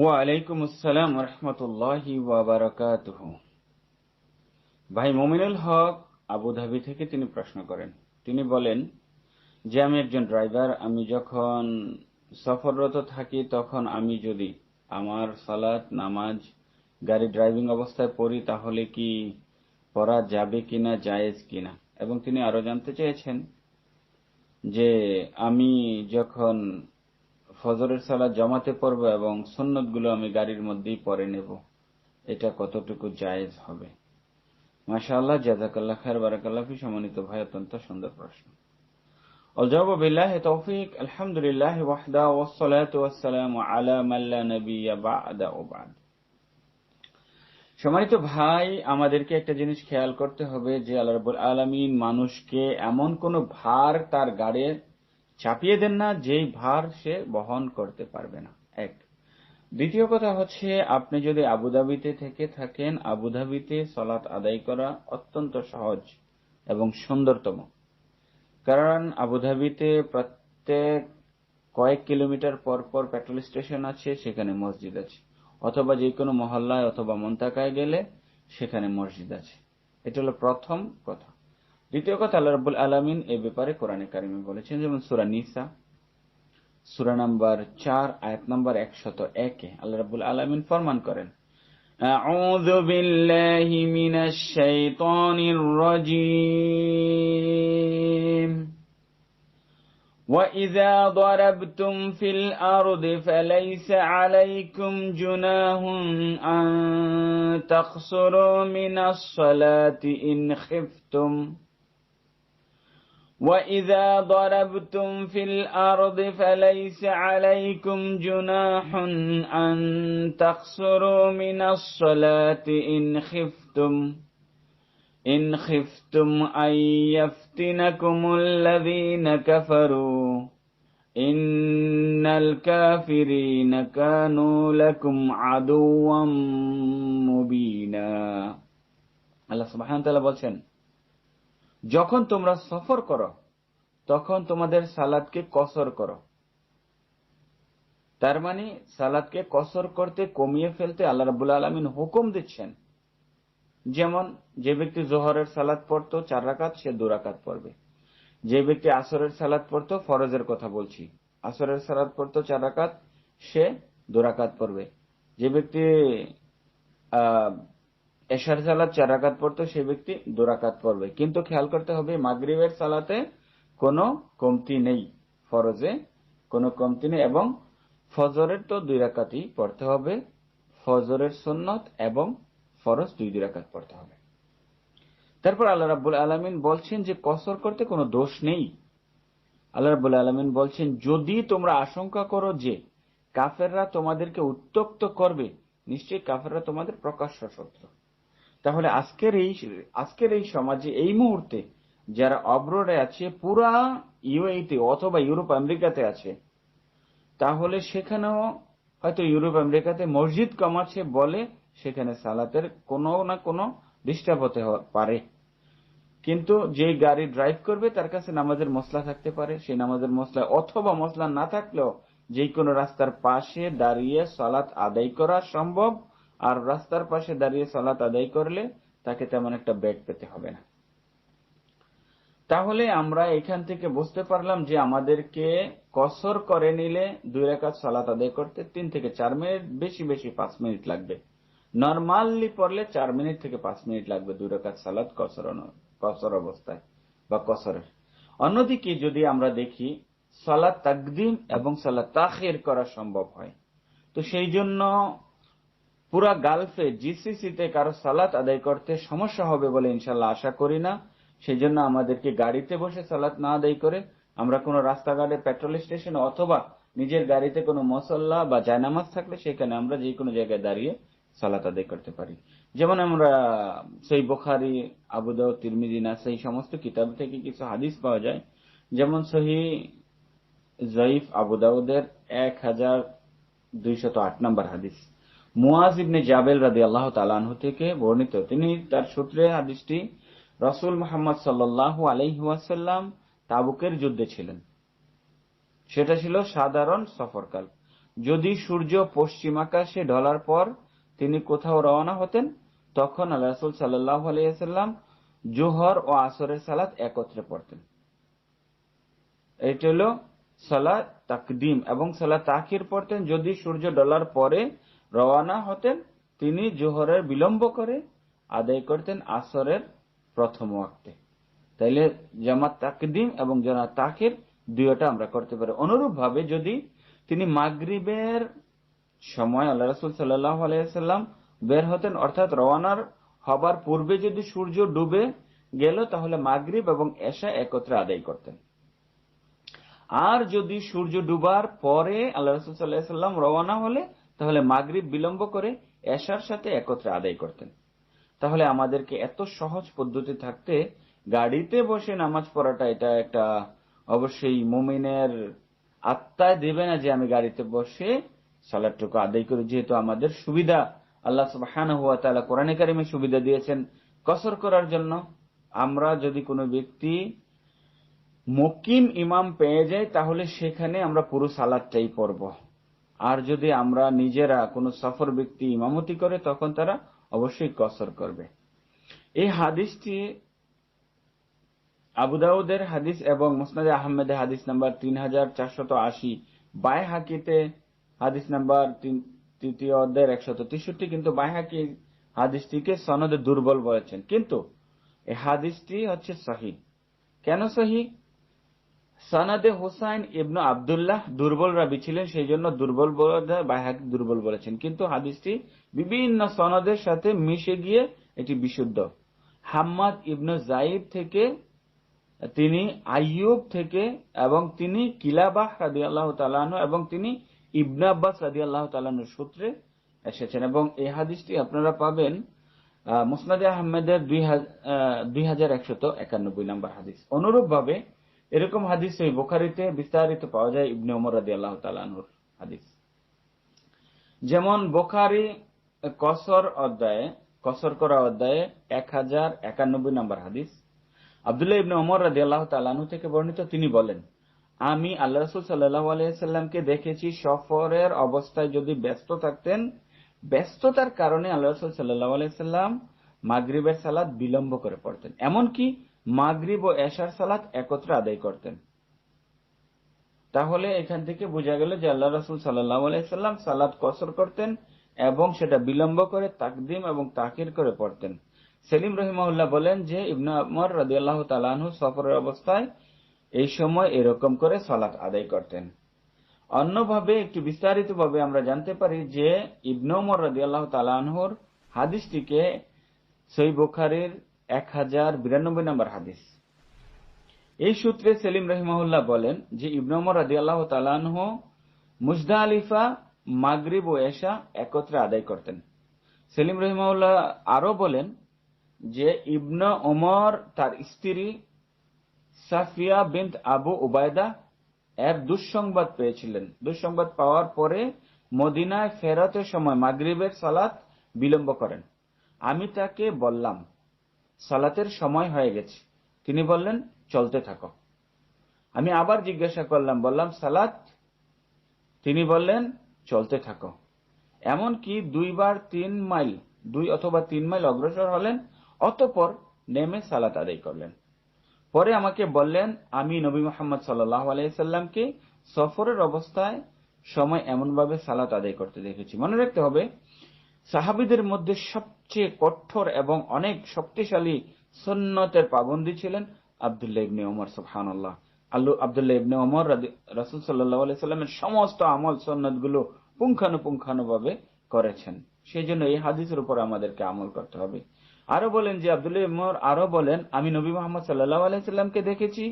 ওয়ালাইকুম আসসালাম রহমতুল্লাহি ওয়াবারাকাতুহ ভাই, মমিনুল হক আবুধাবি থেকে তিনি প্রশ্ন করেন। তিনি বলেন, যে আমি একজন ড্রাইভার, আমি যখন সফররত থাকি, তখন আমি যদি আমার সালাত, নামাজ, গাড়ি ড্রাইভিং অবস্থায় পড়ি, তাহলে কি পড়া যাবে কিনা, জায়েজ কিনা? এবং তিনি আরও জানতে চেয়েছেন যে আমি যখন ফজরের সালাত জমাতে পড়ব এবং সুন্নত গুলো আমি গাড়ির মধ্যেই পরে নেব এটা কতটুকু জায়েজ হবে মাশাআল্লাহ জাজাকাল্লাহ খায়ের বারাকাল্লাহ ফি সম্মানিত ভাই অত্যন্ত সুন্দর প্রশ্ন الجواب بالله توفيق الحمد لله وحده والصلاة والسلام على من لا نبي بعد وبعد সম্মানিত ভাই আমাদেরকে একটা জিনিস খেয়াল করতে হবে যে আল্লাহ রাব্বুল আলামিন মানুষকে এমন কোন ভার তার গাড়ে চাপিয়ে দেন না, যেই ভার সে বহন করতে পারবে না। এক। দ্বিতীয় কথা হচ্ছে, আপনি যদি আবুধাবিতে থেকে থাকেন আবুধাবিতে সলাৎ আদায় করা অত্যন্ত সহজ এবং সুন্দরতম। কারণ আবুধাবিতে প্রত্যেক কয়েক কিলোমিটার পর পর পেট্রোল স্টেশন আছে, সেখানে মসজিদ আছে। অথবা যে কোনো মহল্লায় অথবা মন্তাকায় গেলে সেখানে মসজিদ আছে। এটা হলো প্রথম কথা। দ্বিতীয় কথা আল্লাহ রব্বুল আলমিন এ ব্যাপারে কোরআনে কারিমে বলেছেন যেমন সুরা নিসা সুরা নাম্বার চার আয়াত নাম্বার একশত একে আল্লাহ রব্বুল আলমিন ফরমান করেন أعوذ بالله من الشيطان الرجيم وإذا ضربتم في الأرض فليس عليكم جناه أن تقصروا من الصلاة إن خفتم وإذا ضربتم في الأرض فليس عليكم جناح أن تقصروا من الصلاة إن خفتم إن خفتم أن يفتنكم الذين كفروا إن الكافرين كانوا لكم عدوا مبينا الله سبحانه وتعالى বলছেন যখন তোমরা সফর করো, তখন তোমাদের সালাদকে কসর করো। তার মানে সালাদকে কসর করতে, কমিয়ে ফেলতে আল্লাহ রাবুল আলমিন হুকুম দিচ্ছেন। যেমন, যে ব্যক্তি জোহরের সালাদ পড়তো চার রাকাত, সে দু রাকাত পড়বে। যে ব্যক্তি আসরের সালাদ পড়তো, ফরজের কথা বলছি। আসরের সালাদ পড়তো চার রাকাত, সে দু রাকাত পড়বে। যে ব্যক্তি এশার সালাদ চার রাকাত পড়তো সে ব্যক্তি দুরাকাত পড়বে। কিন্তু খেয়াল করতে হবে, মাগরিবের সালাতে কোনো কমতি নেই ফরজে, কোনো কমতি নেই এবং ফজরের তো দুই রাকাতই পড়তে হবে, ফজরের সুন্নত এবং ফরজ দুই দুই রাকাত পড়তে হবে। তারপর আল্লাহ রাবুল আলমিন বলছেন যে কসর করতে কোনো দোষ নেই। আল্লাহ রাবুল আলমিন বলছেন, যদি তোমরা আশঙ্কা করো যে কাফেররা তোমাদেরকে উত্তক্ত করবে, নিশ্চয়ই কাফেররা তোমাদের প্রকাশ্য শত্রু। তাহলে আজকের এই আজকের এই সমাজে এই মুহূর্তে যারা অব্রোডে আছে, পুরা ইউএইতে অথবা ইউরোপ আমেরিকাতে আছে, তাহলে সেখানেও হয়তো ইউরোপ আমেরিকাতে মসজিদ কম আছে বলে সেখানে সালাতের কোনো না কোনো ডিস্টার্ব হতে পারে। কিন্তু যে গাড়ি ড্রাইভ করবে, তার কাছে নামাজের মশলা থাকতে পারে। সেই নামাজের মশলা অথবা মশলা না থাকলেও যে কোনো রাস্তার পাশে দাঁড়িয়ে সালাত আদায় করা সম্ভব আর রাস্তার পাশে দাঁড়িয়ে সালাত আদায় করলে তাকে তেমন একটা ব্যাগ পেতে হবে না। তাহলে আমরা এখান থেকে বুঝতে পারলাম যে আমাদেরকে কসর করে নিলে দুই রেখাত সালাত আদায় করতে তিন থেকে চার মিনিট, বেশি বেশি পাঁচ মিনিট লাগবে। নর্মালি পড়লে চার মিনিট থেকে পাঁচ মিনিট লাগবে দুই রেখাত সালাত কসর কসর অবস্থায় বা কসরের। অন্যদিকে যদি আমরা দেখি, সালাত তাকদিম এবং সালাত তাখের করা সম্ভব হয়। তো সেই জন্য পুরা গালফে জিসিসিতে কারও সালাত আদায় করতে সমস্যা হবে বলে ইনশাল্লাহ আশা করি না। সেই জন্য আমাদেরকে গাড়িতে বসে সালাত না আদায় করে আমরা কোনো রাস্তাঘাটে পেট্রোল স্টেশনে অথবা নিজের গাড়িতে কোনো মশল্লা বা জায়নামাজ থাকলে সেখানে আমরা যে কোনো জায়গায় দাঁড়িয়ে সালাত আদায় করতে পারি। যেমন আমরা সেই বোখারি আবুদাউ তিরমিদিনা সেই সমস্ত কিতাব থেকে কিছু হাদিস পাওয়া যায়। যেমন সহি জয়ীফ আবুদাউদের এক হাজার দুইশত আট নম্বর হাদিস। মুয়াজ ইবনে জাবেল রাদি আল্লাহ তালানহু থেকে বর্ণিত। তিনি তার সূত্রে হাদিসটি রসুল মোহাম্মদ সাল্লাহ আলহিহাসাল্লাম তাবুকের যুদ্ধে ছিলেন। সেটা ছিল সাধারণ সফরকাল। যদি সূর্য পশ্চিম আকাশে ঢলার পর তিনি কোথাও রওনা হতেন, তখন আল্লাহ সাল্লাহ আলাইসাল্লাম জোহর ও আসরের সালাত একত্রে পড়তেন। এটা হলো সালাত তাকদিম এবং সালাত তাকির পড়তেন। যদি সূর্য ডলার পরে রওয়ানা হতেন, তিনি জোহরের বিলম্ব করে আদায় করতেন আসরের প্রথম ওয়াক্তে। তাইলে জামাত তাকদিম এবং জামাত তাকির দুইটা আমরা করতে পারি। অনুরূপ ভাবে যদি তিনি মাগরিবের সময় আল্লাহ রসুল সাল্লাহ আলাইসাল্লাম বের হতেন, অর্থাৎ রওয়ানার হবার পূর্বে যদি সূর্য ডুবে গেল, তাহলে মাগরিব এবং এশা একত্রে আদায় করতেন। আর যদি সূর্য ডুবার পরে আল্লাহ রসুল সাল্লাহাম রওয়ানা হলে তাহলে মাগরিব বিলম্ব করে এশার সাথে একত্রে আদায় করতেন। তাহলে আমাদেরকে এত সহজ পদ্ধতি থাকতে গাড়িতে বসে নামাজ পড়াটা এটা একটা অবশ্যই মুমিনের আত্মায় দেবে না যে আমি গাড়িতে বসে সালাদটুকু আদায় করি, যেহেতু আমাদের সুবিধা। আল্লাহ সুবাহান হুয়া তালা কোরআনে কারিমে সুবিধা দিয়েছেন কসর করার জন্য। আমরা যদি কোনো ব্যক্তি মকিম ইমাম পেয়ে যাই তাহলে সেখানে আমরা পুরো সালাদটাই পড়ব। আর যদি আমরা নিজেরা কোনো সফর ব্যক্তি ইমামতি করে, তখন তারা অবশ্যই কসর করবে। এই হাদিসটি আবুদাউদের হাদিস এবং মুসনাদ আহমেদের হাদিস নাম্বার তিন হাজার চারশত আশি বাই হাকিতে হাদিস নাম্বার তৃতীয় অধ্যায়ের একশত তেষট্টি, কিন্তু বাই হাকি হাদিসটিকে সনদে দুর্বল বলেছেন। কিন্তু এই হাদিসটি হচ্ছে সহি। কেন সহি? সনাদে হোসাইন ইবনু আবদুল্লাহ দুর্বল রাবি ছিলেন সেই জন্য দুর্বল বাইহাকি দুর্বল বলেছেন। কিন্তু হাদিসটি বিভিন্ন সনদের সাথে মিশে গিয়ে এটি বিশুদ্ধ। হাম্মাদ ইবনু জাইব থেকে, তিনি আইয়ুব থেকে এবং তিনি কিলাবাহ রাদি আল্লাহ তালাহ এবং তিনি ইবন আব্বাস রাদি আল্লাহ তালানুর সূত্রে এসেছেন। এবং এই হাদিসটি আপনারা পাবেন মুসনাদে আহমেদের দুই হাজার একশত একানব্বই নম্বর হাদিস। অনুরূপভাবে ভাবে এরকম হাদিস ওই বোখারিতে বিস্তারিত পাওয়া যায় ইবনে ওমর রাদি আল্লাহ তালানুর হাদিস। যেমন বোখারি কসর অধ্যায়ে, কসর করা অধ্যায়ে এক হাজার একানব্বই নম্বর হাদিস। আবদুল্লাহ ইবনে ওমর রাদি আল্লাহ তালানু থেকে বর্ণিত তিনি বলেন, আমি আল্লাহ রসুল সাল্লাহ আলাইসাল্লামকে দেখেছি সফরের অবস্থায় যদি ব্যস্ত থাকতেন, ব্যস্ততার কারণে আল্লাহ রসুল সাল্লাহ আলাইসাল্লাম মাগরিবের সালাদ বিলম্ব করে পড়তেন। এমনকি মাগরিব ও এশার সালাত একত্রে আদায় করতেন। তাহলে এখান থেকে বোঝা গেল যে আল্লাহ রসুল সাল্লাহ আলাইসাল্লাম সালাদ কসর করতেন এবং সেটা বিলম্ব করে তাকদিম এবং তাকির করে পড়তেন। সেলিম রহিমাউল্লাহ বলেন যে ইবনু আমর রাজি আল্লাহ তালাহু সফরের অবস্থায় এই সময় এরকম করে সালাত আদায় করতেন। অন্যভাবে একটু বিস্তারিত ভাবে আমরা জানতে পারি যে ইবনু উমর রাজি আল্লাহ তালাহুর হাদিসটিকে সই বুখারির এক হাজার বিরানব্বই নম্বর হাদিস। এই সূত্রে সেলিম রহিমাহুল্লাহ বলেন যে ইবনমর রাজি আল্লাহ তালানহ মুজদা আলিফা মাগরিব ও এশা একত্রে আদায় করতেন। সেলিম রহিমাউল্লাহ আরও বলেন যে ইবন ওমর তার স্ত্রী সাফিয়া বিন্ত আবু উবায়দা এর দুঃসংবাদ পেয়েছিলেন। দুঃসংবাদ পাওয়ার পরে মদিনায় ফেরতের সময় মাগরিবের সালাত বিলম্ব করেন। আমি তাকে বললাম সালাতের সময় হয়ে গেছে। তিনি বললেন, চলতে থাকো। আমি আবার জিজ্ঞাসা করলাম, বললাম, সালাত? তিনি বললেন, চলতে থাকো। এমনকি দুইবার তিন মাইল, দুই অথবা তিন মাইল অগ্রসর হলেন, অতপর নেমে সালাত আদায় করলেন। পরে আমাকে বললেন, আমি নবী মোহাম্মদ আলাইসাল্লামকে সফরের অবস্থায় সময় এমনভাবে সালাত আদায় করতে দেখেছি। মনে রাখতে হবে সাহাবিদের মধ্যে সবচেয়ে কঠোর এবং অনেক শক্তিশালী সন্ন্যতের পাবন্দি ছিলেন আবদুল্লাহ ইবনে ওমর সুহান আল্লাহ আল্লু, আবদুল্লাহ ইবনে ওমর রাসুল সাল্লাহ সাল্লামের সমস্ত আমল সন্ন্যতগুলো পুঙ্খানুপুঙ্খানুভাবে করেছেন। সেই জন্য এই হাদিসের উপর আমাদেরকে আমল করতে হবে। আরও বলেন যে আবদুল্লাহ ইমর আরও বলেন, আমি নবী মোহাম্মদ সাল্লাহ আলাইসাল্লামকে দেখেছি,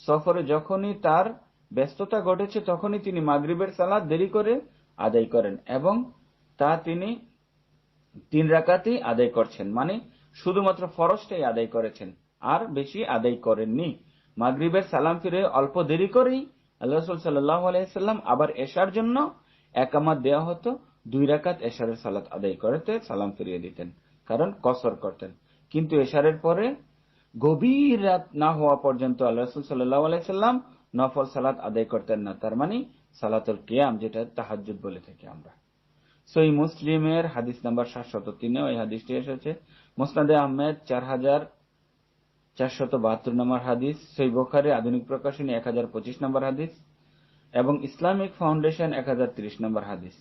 সফরে যখনই তার ব্যস্ততা ঘটেছে তখনই তিনি মাগরিবের সালাদ দেরি করে আদায় করেন এবং তা তিনি তিন রাকাতেই আদায় করছেন। মানে শুধুমাত্র ফরজটাই আদায় করেছেন, আর বেশি আদায় করেননি। মাগরিবের সালাম ফিরে অল্প দেরি করেই আল্লাহ সাল্লাহ আলাইসাল্লাম আবার এশার জন্য একামাত দেওয়া হতো। দুই রাকাত এশারের সালাত আদায় করতে সালাম ফিরিয়ে দিতেন, কারণ কসর করতেন। কিন্তু এশারের পরে গভীর রাত না হওয়া পর্যন্ত আল্লাহ সাল্লাহ আলাইসাল্লাম নফল সালাত আদায় করতেন না। তার মানে সালাতুল কিয়াম, যেটা তাহাজ্জুদ বলে থাকি আমরা। সই মুসলিমের হাদিস নাম্বার সাতশত তিনে, ওই হাদিসটি এসেছে। মোসনাদে আহমেদ চার হাজার চারশত বাহাত্তর নম্বর হাদিস সই বোখারে আধুনিক প্রকাশনী এক হাজার পঁচিশ নম্বর হাদিস, এবং ইসলামিক ফাউন্ডেশন এক হাজার ত্রিশ নম্বর হাদিস।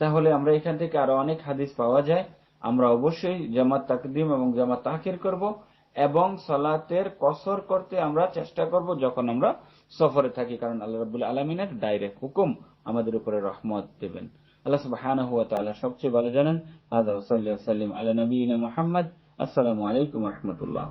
তাহলে আমরা এখান থেকে আরও অনেক হাদিস পাওয়া যায়। আমরা অবশ্যই জামাত তাকদিম এবং জামাত তাকির করব এবং সলাতের কসর করতে আমরা চেষ্টা করব যখন আমরা সফরে থাকি, কারণ আল্লাহ রাবুল আলমিনের ডাইরেক্ট হুকুম আমাদের উপরে রহমত দেবেন। আল্লাহ সুবহানাহু ওয়া তাআলা সবচেয়ে ভালো জানেন আদা সাল্লাল্লাহু আলা নবিয়িনা মুহাম্মদ আসসালামু আলাইকুম ওয়া রাহমাতুল্লাহ